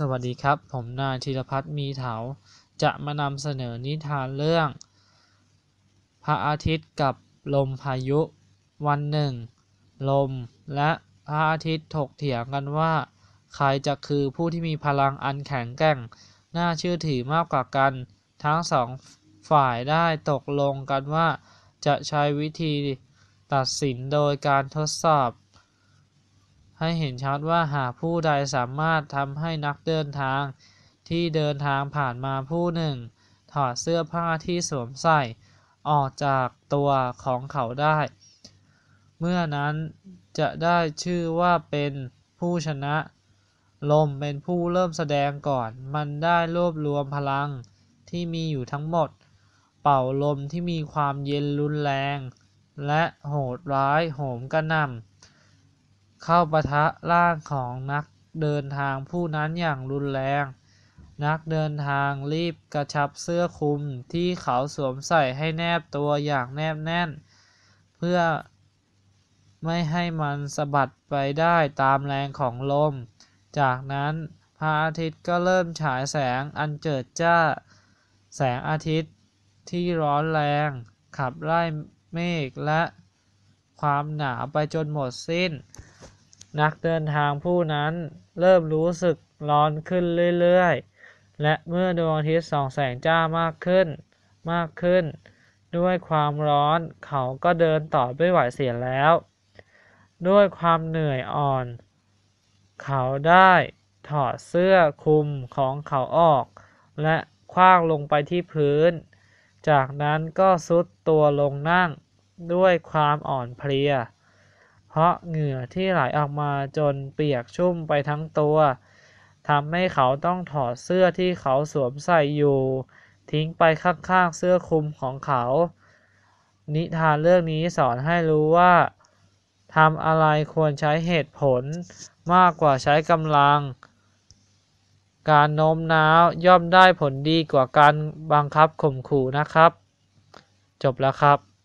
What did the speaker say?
สวัสดีครับ ผมนายธีรพัฒน์มีเถา จะมานำเสนอนิทานเรื่อง พระอาทิตย์กับลมพายุ วันหนึ่ง ลมและพระอาทิตย์ถกเถียงกันว่า ใครจะคือผู้ที่มีพลังอันแข็งแกร่ง น่าเชื่อถือมากกว่ากัน ทั้งสองฝ่ายได้ตกลงกันว่า จะใช้วิธีตัดสินโดยการทดสอบ ให้เห็นชัดว่าหากผู้ใดสามารถทำให้นักเดินทาง ที่เดินทางผ่านมาผู้หนึ่ง ถอดเสื้อผ้าที่สวมใส่ ออกจากตัวของเขาได้ เมื่อนั้นจะได้ชื่อว่าเป็นผู้ชนะ ลมเป็นผู้เริ่มแสดงก่อน มันได้รวบรวมพลังที่มีอยู่ทั้งหมด เป่าลมที่มีความเย็นรุนแรง และโหดร้ายโหมกระหน่ำ เข้าปะทะร่างของนักเดินทางผู้นั้นอย่างรุนแรง นักเดินทางรีบกระชับเสื้อคลุมที่เขาสวมใส่ให้แนบตัวอย่างแนบแน่น เพื่อไม่ให้มันสะบัดไปได้ตามแรงของลม จากนั้นพระอาทิตย์ก็เริ่มฉายแสงอันเจิดจ้า แสงอาทิตย์ที่ร้อนแรง ขับไล่เมฆและความหนาวไปจนหมดสิ้น นักเดินทางผู้นั้นเริ่มรู้สึกร้อนขึ้นเรื่อยๆ และเมื่อดวงอาทิตย์ส่องแสงจ้ามากขึ้น มากขึ้น ด้วยความร้อนเขาก็เดินต่อไม่ไหวเสียแล้ว ด้วยความเหนื่อยอ่อน เขาได้ถอดเสื้อคลุมของเขาออก และคว้างลงไปที่พื้น จากนั้นก็ซุดตัวลงนั่งด้วยความอ่อนเพลีย เพราะเหงื่อที่ไหลออกมาจนเปียกชุ่มไปทั้งตัวทำให้เขาต้องถอดเสื้อที่เขาสวมใส่อยู่ ทิ้งไปข้างๆเสื้อคลุมของเขา นิทานเรื่องนี้สอนให้รู้ว่าทำอะไรควรใช้เหตุผลมากกว่าใช้กำลัง การโน้มน้าวย่อมได้ผลดีกว่าการบังคับข่มขู่นะครับ จบแล้วครับ